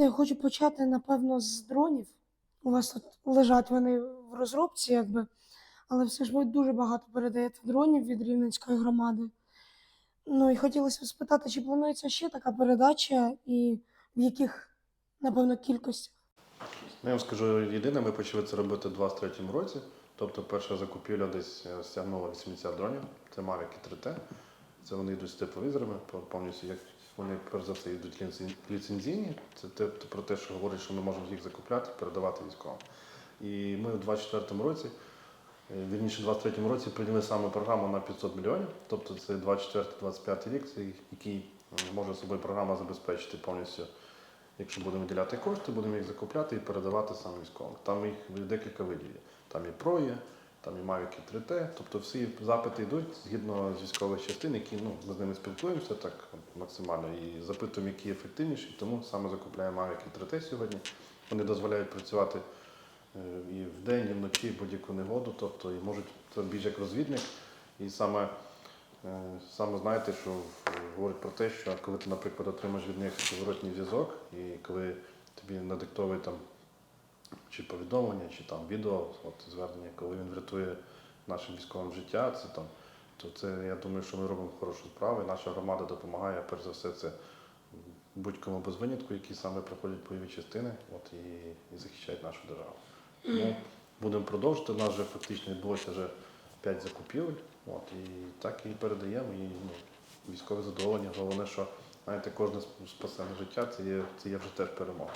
знаєте, я хочу почати, напевно, з дронів. У вас тут лежать вони в розробці, якби. Але все ж ви дуже багато передаєте дронів від Рівненської громади. Ну і хотілося б спитати, чи планується ще така передача і в яких, напевно, кількостях? Ну, я вам скажу єдине, ми почали це робити у 23-му році. Тобто перша закупівля десь е, стягнула 80 дронів. Це Mavic 3T. Це вони йдуть з тепловізорами, повністю як вони перш за все йдуть ліцензійні. Це те, про те, що говорить, що ми можемо їх закупляти, передавати військовим. І ми у 24-му році, е, вірніше, у 23-му році прийняли саме програму на 500 мільйонів. Тобто це 24-25 рік, який може собою програма забезпечити повністю Якщо будемо виділяти кошти, будемо їх закупляти і передавати саме військовим. Там їх декілька видів. Там і ПРО є, там і Mavic 3T. Тобто всі запити йдуть згідно з військових частин, які ну, ми з ними спілкуємося так максимально і запитуємо, які ефективніші. Тому саме закупляємо Mavic 3T сьогодні. Вони дозволяють працювати е, і вдень, і вночі, і будь-яку негоду. Тобто і можуть це більш як розвідник. І саме Е, Саме знаєте, що говорить про те, що коли ти, наприклад, отримаєш від них зворотній зв'язок, і коли тобі надиктовує там чи повідомлення, чи там відео, от звернення, коли він врятує нашим військовим життя, це там, то це я думаю, що ми робимо хорошу справу. І наша громада допомагає, перш за все, це будь-кому без винятку, які саме проходять бойові частини, от і, і захищають нашу державу. Тому будемо продовжувати. У нас вже фактично відбулося вже 5 закупівель. От, і так і передаємо. І ну, військове задоволення. Головне, що знаєте, кожне спасене життя це є, це є вже теж перемога.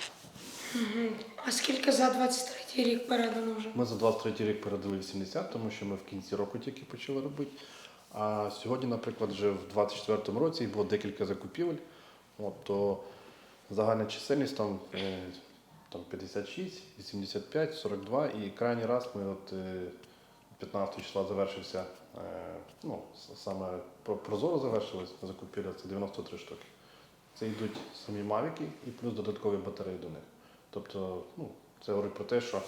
А скільки за 23 рік передано вже? Ми за 23 рік передали 80, тому що ми в кінці року тільки почали робити. А сьогодні, наприклад, вже в 24 році їх було декілька закупівель. От, то загальна чисельність там, е, там 56, 85, 42. І крайній раз ми от, е, 15 числа завершився, е, ну, саме про- прозоро завершилась закупівля, це 93 штуки. Це йдуть самі мавіки і плюс додаткові батареї до них. Тобто, ну, це говорить про те, що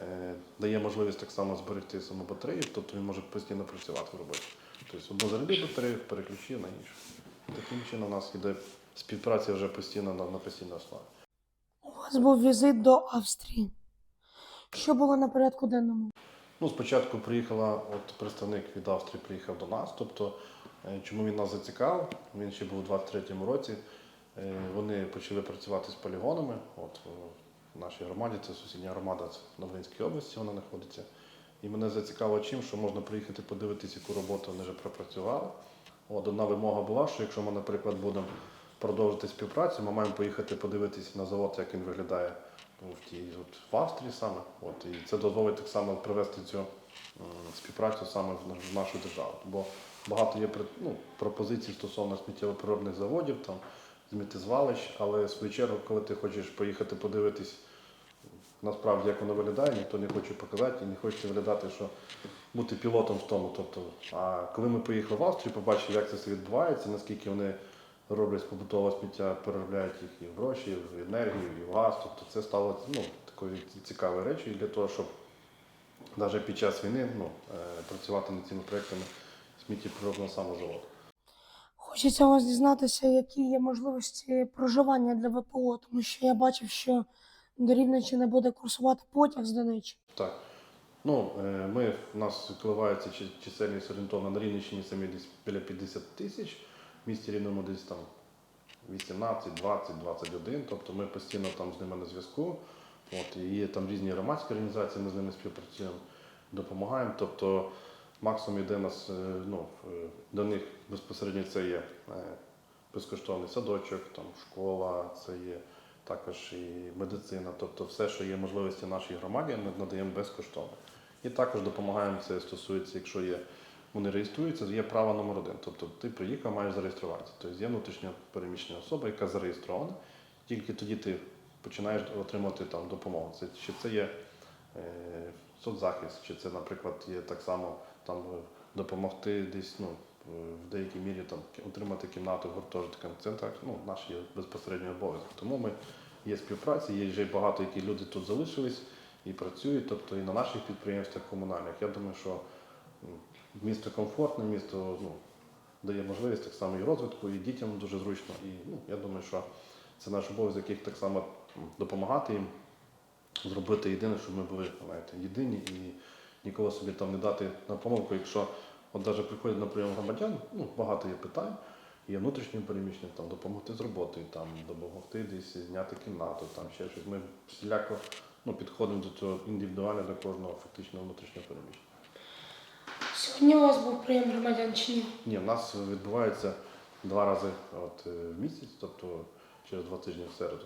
е, дає можливість так само зберегти саму батарею, тобто він може постійно працювати в роботі. Тобто одну зарядив батарею, переключив на іншу. Таким чином у нас йде співпраця вже постійно на, на постійній основі. У вас був візит до Австрії. Що було на порядку денному? Ну, спочатку приїхала, от представник від Австрії приїхав до нас. Тобто, е, чому він нас зацікавив? Він ще був у 23-му році. Е, Вони почали працювати з полігонами. От е, в нашій громаді, це сусідня громада в Новинській області, вона знаходиться. І мене зацікавило чим, що можна приїхати подивитися, яку роботу вони вже пропрацювали. От одна вимога була, що якщо ми, наприклад, будемо продовжити співпрацю, ми маємо поїхати подивитися на завод, як він виглядає ну, в тій от, в Австрії саме. От, і це дозволить так само привести цю співпрацю саме в нашу державу. Бо багато є ну, пропозицій стосовно сміттєвопереробних заводів, там, сміттєзвалищ, але в свою чергу, коли ти хочеш поїхати подивитись, насправді як воно виглядає, ніхто не хоче показати і не хоче виглядати, що бути пілотом в тому. Тобто, а коли ми поїхали в Австрію, побачили, як це все відбувається, наскільки вони роблять з побутового сміття, переробляють їх і в гроші, і в енергію, і в газ. Тобто це стало ну, такою цікавою речою для того, щоб навіть під час війни ну, е, працювати над цими проектами сміттєприробного самозаводу. Хочеться у вас дізнатися, які є можливості проживання для ВПО, тому що я бачив, що до Рівненщини буде курсувати потяг з Донеччини. Так. Ну, е, ми, у нас коливається чисельність орієнтовно на Рівненщині самі десь біля 50 тисяч, в місті Рівному десь там 18, 20, 21, тобто ми постійно там з ними на зв'язку. От, і є там різні громадські організації, ми з ними співпрацюємо, допомагаємо. Тобто максимум йде нас, е, ну, е, до них безпосередньо це є е, безкоштовний садочок, там, школа, це є також і медицина, тобто все, що є можливості нашій громаді, ми надаємо безкоштовно. І також допомагаємо це стосується, якщо є вони реєструються, є право номер один. Тобто ти приїхав, маєш зареєструватися. Тобто є внутрішня переміщена особа, яка зареєстрована, тільки тоді ти починаєш отримувати там допомогу. Це чи це є е, соцзахист, чи це, наприклад, є так само там е, допомогти десь ну, е, в деякій мірі там отримати кімнату в гуртожитках. Це так, ну, наш є безпосередній обов'язок. Тому ми є співпраця, є вже багато, які люди тут залишились і працюють, тобто і на наших підприємствах комунальних. Я думаю, що місто комфортне, місто ну, дає можливість так само і розвитку, і дітям дуже зручно. І ну, я думаю, що це наш обов'язок їх так само допомагати їм, зробити єдине, щоб ми були знаєте, єдині і ніколи собі там не дати на помилку, якщо от навіть приходять на прийом громадян, ну, багато є питань, є внутрішнім переміщенням, там, допомогти з роботою, там, допомогти десь зняти кімнату, там ще щось. Ми всіляко ну, підходимо до цього індивідуально до кожного фактично внутрішнього переміщення. Сьогодні у вас був прийом громадян чи ні? Ні, в нас відбувається два рази от, е, в місяць, тобто через два тижні в середу.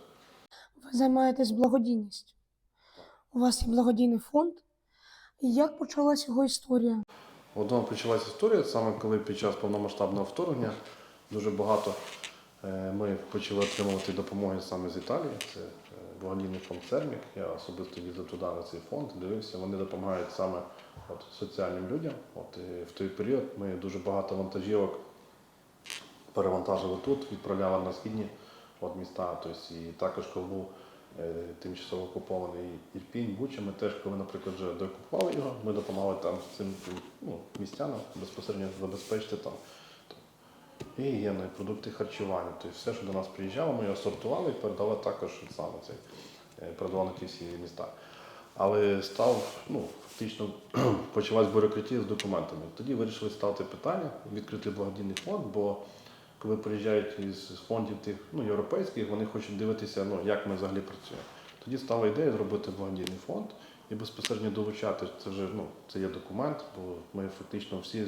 Ви займаєтесь благодійністю. У вас є благодійний фонд. Як почалась його історія? Одного почалася історія, саме коли під час повномасштабного вторгнення дуже багато е, ми почали отримувати допомоги саме з Італії. Це е, благодійний фонд Сермік. Я особисто їздив туди на цей фонд, дивився, вони допомагають саме от, соціальним людям. От, і в той період ми дуже багато вантажівок перевантажили тут, відправляли на східні от, міста. Тобто, і також коли був тимчасово окупований Ірпінь, Буча, ми теж, коли, наприклад, вже докупували його, ми допомагали там цим ну, містянам безпосередньо забезпечити там і гігієну, і продукти харчування. Тобто все, що до нас приїжджало, ми його сортували і передали також саме цей, е, передавали на ті всі міста. Але став, ну, фактично почалась бюрократія з документами. Тоді вирішили ставити питання, відкрити благодійний фонд, бо коли приїжджають із фондів тих ну, європейських, вони хочуть дивитися, ну, як ми взагалі працюємо. Тоді стала ідея зробити благодійний фонд і безпосередньо долучати. Це вже ну, це є документ, бо ми фактично всі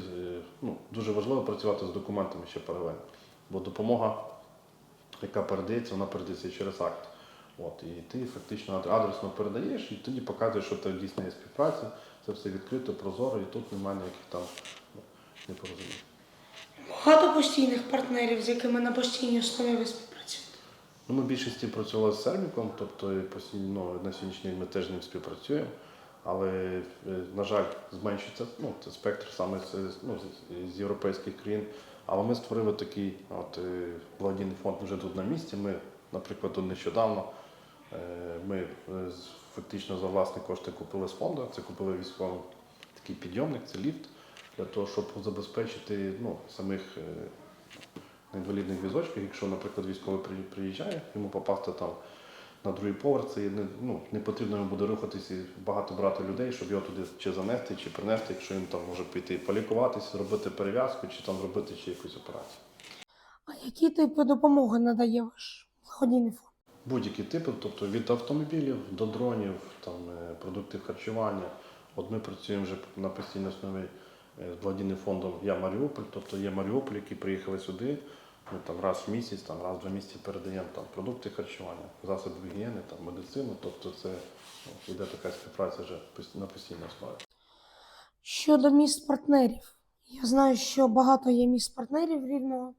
ну, дуже важливо працювати з документами ще паралельно. Бо допомога, яка передається, вона передається через акт. От, і ти фактично адресно передаєш, і тоді показуєш, що це дійсно є співпраця, це все відкрито, прозоро, і тут немає ніяких там ну, непорозумінь. Багато постійних партнерів, з якими на постійній основі ви співпрацюєте. Ну, ми в більшості працювали з Серміком, тобто постійно на сьогоднішній день ми теж ним співпрацюємо. Але, е, на жаль, зменшується ну, це спектр саме з, ну, з- європейських країн. Але ми створили такий от, е, благодійний фонд вже тут на місці. Ми, наприклад, нещодавно е, ми фактично за власні кошти купили з фонду. Це купили військовим такий підйомник, це ліфт, для того, щоб забезпечити ну, самих е, на інвалідних візочках, якщо, наприклад, військовий при- приїжджає, йому попасти там на другий поверх, це не, ну, не потрібно йому буде рухатися і багато брати людей, щоб його туди чи занести, чи принести, якщо він там може піти полікуватися, зробити перев'язку, чи там зробити ще якусь операцію. А які типи допомоги надає ваш благодійний фонд? Будь-які типи, тобто від автомобілів до дронів, там, е, продуктів харчування. От ми працюємо вже на постійній основі е, з благодійним фондом Я Маріуполь, тобто є Маріуполь, які приїхали сюди. Ми там раз в місяць, там раз в два місяці передаємо там продукти харчування, засоби гігієни, там медицину. Тобто це ну, іде така співпраця вже на постійній основі. Щодо міст партнерів. Я знаю, що багато є міст партнерів рівного,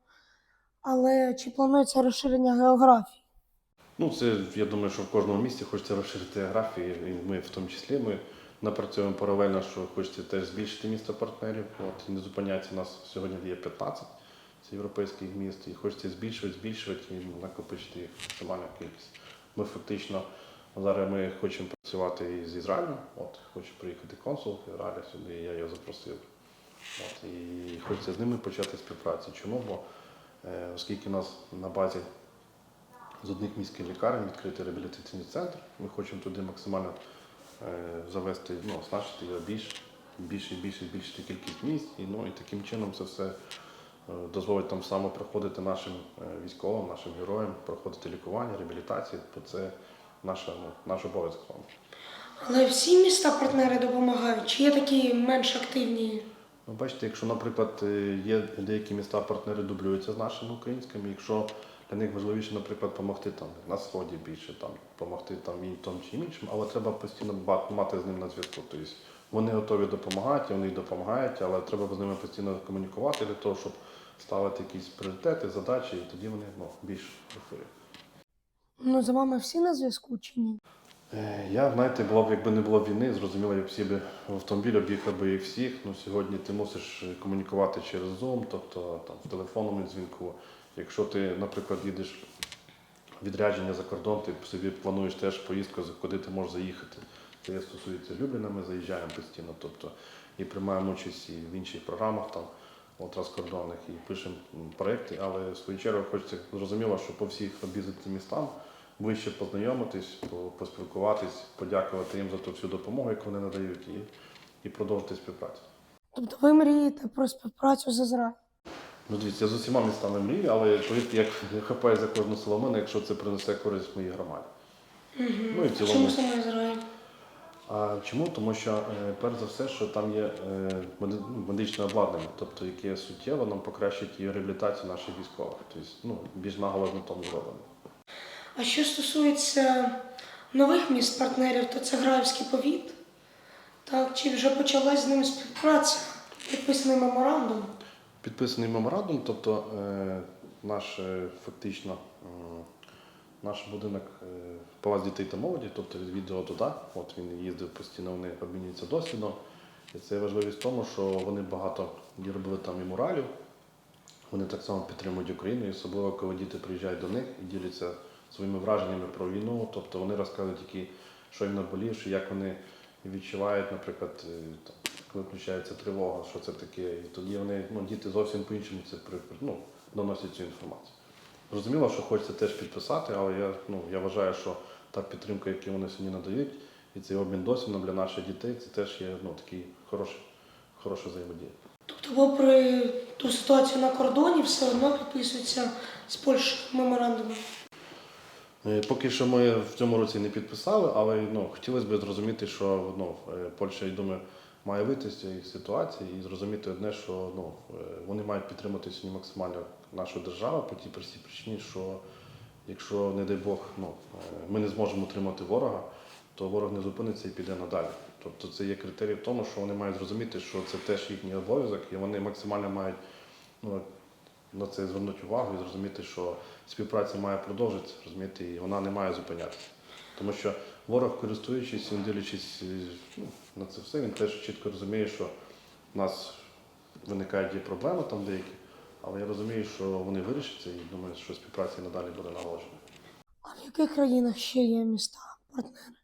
але чи планується розширення географії? Ну, це я думаю, що в кожному місті хочеться розширити географію, і ми в тому числі ми напрацьовуємо паралельно, що хочеться теж збільшити місто партнерів. От не зупиняється у нас сьогодні є 15 це європейських міст, і хочеться збільшувати, збільшувати і накопичити їх максимальну кількість. Ми фактично зараз ми хочемо працювати з Ізраїлем. От хоче приїхати консул Ізраїля сюди, я його запросив. От, і хочеться з ними почати співпрацю. Чому? Бо е, оскільки у нас на базі з одних міських лікарень відкрити реабілітаційний центр. Ми хочемо туди максимально завести, ну, оснащити його більш, більше і більше збільшити кількість місць. І, ну, і таким чином це все е, дозволить там саме проходити нашим е, військовим, нашим героям, проходити лікування, реабілітацію, бо це наша, ну, наш обов'язок. Але всі міста партнери допомагають, чи є такі менш активні? Ну, бачите, якщо, наприклад, е, є деякі міста партнери дублюються з нашими українськими, якщо для них важливіше, наприклад, допомогти там на сході більше, там допомогти там і тому чи іншим, але треба постійно мати з ним на зв'язку. Тобто вони готові допомагати, вони допомагають, але треба з ними постійно комунікувати для того, щоб ставити якісь пріоритети, задачі, і тоді вони ну, більш ефірі. Ну, за вами всі на зв'язку чи ні? Е, Я, знаєте, було б, якби не було війни, зрозуміло, я б всі в автомобіль об'їхав би їх всіх. Ну, сьогодні ти мусиш комунікувати через Zoom, тобто там, в телефонному дзвінку. Якщо ти, наприклад, їдеш відрядження за кордон, ти собі плануєш теж поїздку, куди ти можеш заїхати. Це стосується Любліна, ми заїжджаємо постійно, тобто і приймаємо участь і в інших програмах там, от транскордонних, і пишемо проекти, але в свою чергу хочеться зрозуміло, що по всіх об'їздити містам вище познайомитись, поспілкуватись, подякувати їм за ту всю допомогу, яку вони надають, і, і продовжити співпрацю. Тобто ви мрієте про співпрацю з Ізраїлем? Ну, дивіться, я з усіма містами мрію, але повірте, як хапаю за кожну соломину, якщо це принесе користь моїй громаді. Ну і в цілому. Чому саме Ізраїль? А чому? Тому що е, перш за все, що там є е, меди- ну, медичне обладнання, тобто яке суттєво нам покращить і реабілітацію наших військових. Тобто, ну, більш наголос на тому зроблено. А що стосується нових міст партнерів, то це Граївський повіт. Так, чи вже почалась з ним співпраця? Підписаний меморандум. Підписаний меморандум, тобто е, наш е, фактично е, наш будинок Палац дітей та молоді, тобто від відео туди, от він їздив постійно, вони обмінюються досвідом. І це важливість в тому, що вони багато робили там і муралів, вони так само підтримують Україну, і особливо коли діти приїжджають до них і діляться своїми враженнями про війну. Тобто вони розказують, які, що їм наболівши, як вони відчувають, наприклад, там, коли включається тривога, що це таке. І тоді вони, ну, діти зовсім по-іншому це ну, доносять цю інформацію. Зрозуміло, що хочеться теж підписати, але я, ну, я вважаю, що та підтримка, яку вони сьогодні надають, і цей обмін досвідом для наших дітей, це теж є ну, такий хороший, хороша взаємодія. Тобто, попри ту ситуацію на кордоні, все одно підписується з Польщею меморандуми. Е, Поки що ми в цьому році не підписали, але ну, хотілося б зрозуміти, що ну, е, Польща, я думаю, має вийти з цієї ситуації і зрозуміти одне, що ну, е, вони мають підтримати сьогодні максимально нашу державу по тій простій причині, що якщо, не дай Бог, ну, е, ми не зможемо утримати ворога, то ворог не зупиниться і піде надалі. Тобто це є критерій в тому, що вони мають зрозуміти, що це теж їхній обов'язок, і вони максимально мають ну, на це звернути увагу і зрозуміти, що співпраця має продовжитися, розумієте, і вона не має зупинятися. Тому що ворог, користуючись, він дивлячись е, ну, на це все, він теж чітко розуміє, що в нас виникають є проблеми там деякі, але я розумію, що вони вирішаться і думаю, що співпраця і надалі буде наголошена. А в яких країнах ще є міста партнери?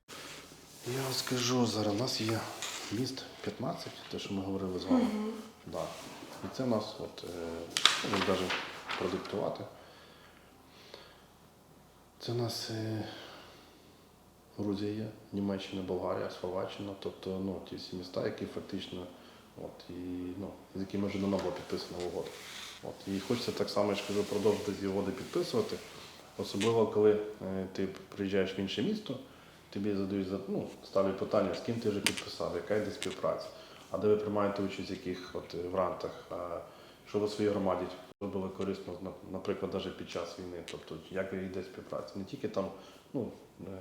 Я вам скажу зараз, у нас є міст 15, те, що ми говорили з вами. Да. І це в нас, от, е, ну, навіть продиктувати. Це у нас е, Грузія Німеччина, Болгарія, Словаччина, тобто ну, ті всі міста, які фактично, от, і, ну, з якими вже давно була підписана угода. От, і хочеться так само, я кажу, продовжити ці угоди підписувати, особливо коли е, ти приїжджаєш в інше місто, тобі задають за- ну, ставлять питання, з ким ти вже підписав, яка йде співпраця, а де ви приймаєте участь в яких от, е, грантах, а, що ви в своїй громаді зробили корисно, наприклад, навіть під час війни, тобто як йде співпраця. Не тільки там ну, е,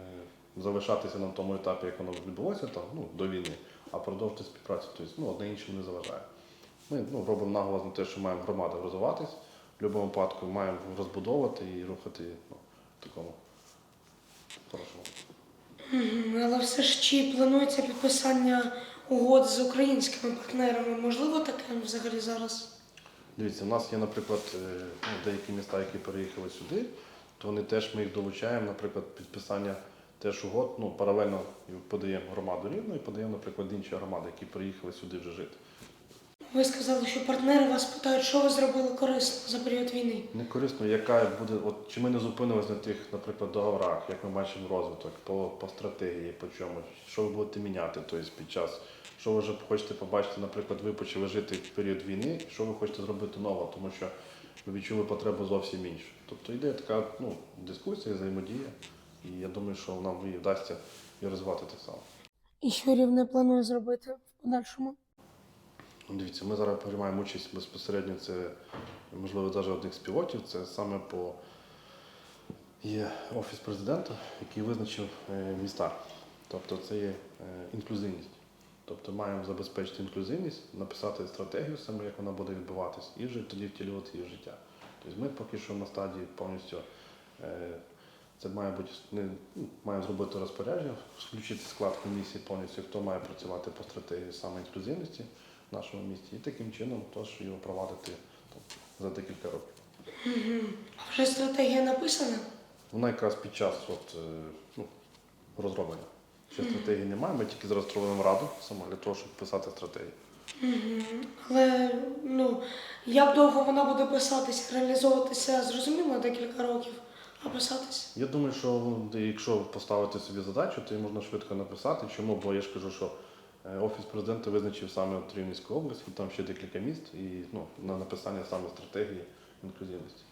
залишатися на тому етапі, як воно відбулося там, ну, до війни, а продовжити співпрацю. Тобто ну, одне іншому не заважає. Ми ну, робимо наголос на те, що маємо громаду розвиватись, в будь-якому випадку маємо розбудовувати і рухати ну, в такому хорошому. Але все ж чи планується підписання угод з українськими партнерами? Можливо таке взагалі зараз? Дивіться, у нас є, наприклад, е, ну, деякі міста, які переїхали сюди, то вони теж ми їх долучаємо, наприклад, підписання теж угод, ну, паралельно подаємо громаду рівно і подаємо, наприклад, інші громади, які приїхали сюди вже жити. Ви сказали, що партнери вас питають, що ви зробили корисно за період війни. Не корисно, яка буде, от чи ми не зупинились на тих, наприклад, договорах, як ми бачимо розвиток, по, по стратегії, по чомусь, що ви будете міняти тобто, під час, що ви вже хочете побачити, наприклад, ви почали жити в період війни, що ви хочете зробити нового, тому що ви відчули потребу зовсім іншу. Тобто йде така ну, дискусія, взаємодія, і я думаю, що нам і вдасться і розвивати так само. І що рівне планує зробити в подальшому? Дивіться, ми зараз приймаємо участь безпосередньо. Це можливо навіть одних з пілотів. Це саме по є офіс президента, який визначив е, міста. Тобто це є е, інклюзивність. Тобто маємо забезпечити інклюзивність, написати стратегію саме, як вона буде відбуватись, і вже тоді втілювати її в життя. Тобто ми поки що на стадії повністю е, це має бути не ну, маємо зробити розпорядження, включити склад комісії повністю, хто має працювати по стратегії саме інклюзивності в нашому місті, і таким чином теж його провадити за декілька років. А вже стратегія написана? Вона якраз під час от, е, ну, розроблення. Ще стратегії немає, ми тільки зараз створюємо раду саме для того, щоб писати стратегію. Але ну як довго вона буде писатися, реалізовуватися, зрозуміло, декілька років. Написатись? Я думаю, що ну, якщо поставити собі задачу, то її можна швидко написати. Чому? Бо я ж кажу, що е, Офіс президента визначив саме от Рівненську область, і там ще декілька міст, і ну, на написання саме стратегії інклюзивності.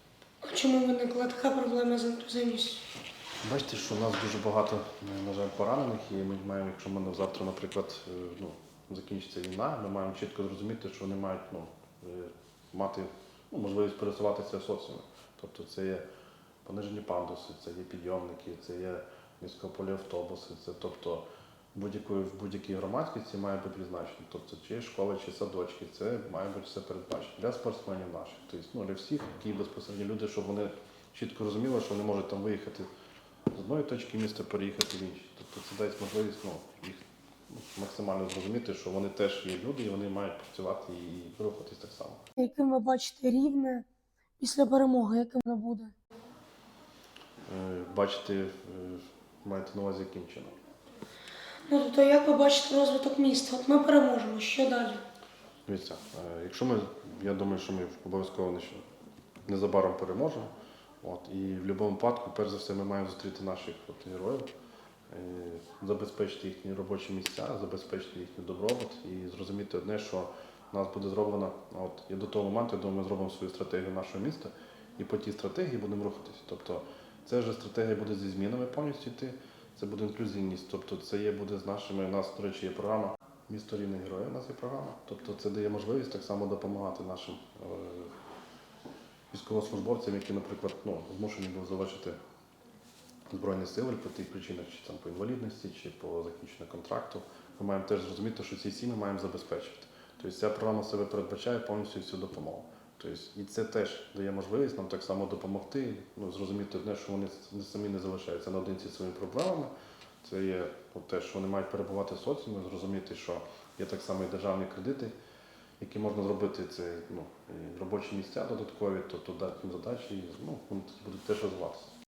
А чому виникла така проблема з інклюзивністю? Бачите, що у нас дуже багато, на жаль, поранених, і ми маємо, якщо мене завтра, наприклад, е, ну, закінчиться війна, ми маємо чітко зрозуміти, що вони мають ну, е, мати ну, можливість пересуватися в. Тобто це є понижені пандуси, це є підйомники, це є низькополі автобуси, це тобто будь-якої в будь-якій громадськості має бути відзначено. Тобто чи школи, чи садочки, це має бути все передбачено для спортсменів наших, тобто ну, для всіх, які безпосередньо люди, щоб вони чітко розуміли, що вони можуть там виїхати з одної точки міста переїхати в іншу. Тобто це дасть можливість ну, їх максимально зрозуміти, що вони теж є люди і вони мають працювати і рухатись так само. Яким ви бачите рівне після перемоги, яким воно буде? Е, Бачити, е, маєте на увазі яким чином. Ну тобто, як ви бачите розвиток міста? От ми переможемо, що далі? Дивіться, е, якщо ми, я думаю, що ми обов'язково незабаром переможемо. От, і в будь-якому випадку, перш за все, ми маємо зустріти наших от, героїв, забезпечити їхні робочі місця, забезпечити їхній добробут і зрозуміти одне, що в нас буде зроблено. От, і до того моменту, я думаю, ми зробимо свою стратегію нашого міста і по тій стратегії будемо рухатись. Тобто це вже стратегія буде зі змінами повністю йти, це буде інклюзивність. Тобто це є буде з нашими, у нас, до речі, є програма Місто рівних героїв, у нас є програма. Тобто це дає можливість так само допомагати нашим е, військовослужбовцям, які, наприклад, ну, змушені були залишити Збройні сили по тих причинах, чи там по інвалідності, чи по закінченню контракту. Ми маємо теж зрозуміти, що ці всі маємо забезпечити. Тобто ця програма себе передбачає повністю всю допомогу. Тобто, і це теж дає можливість нам так само допомогти, ну, зрозуміти одне, що вони самі не залишаються наодинці своїми проблемами. Це є от те, що вони мають перебувати в соціумі, зрозуміти, що є так само і державні кредити, які можна зробити, це ну, і робочі місця додаткові, тобто дати їм задачі, і ну, вони будуть теж розвиватися.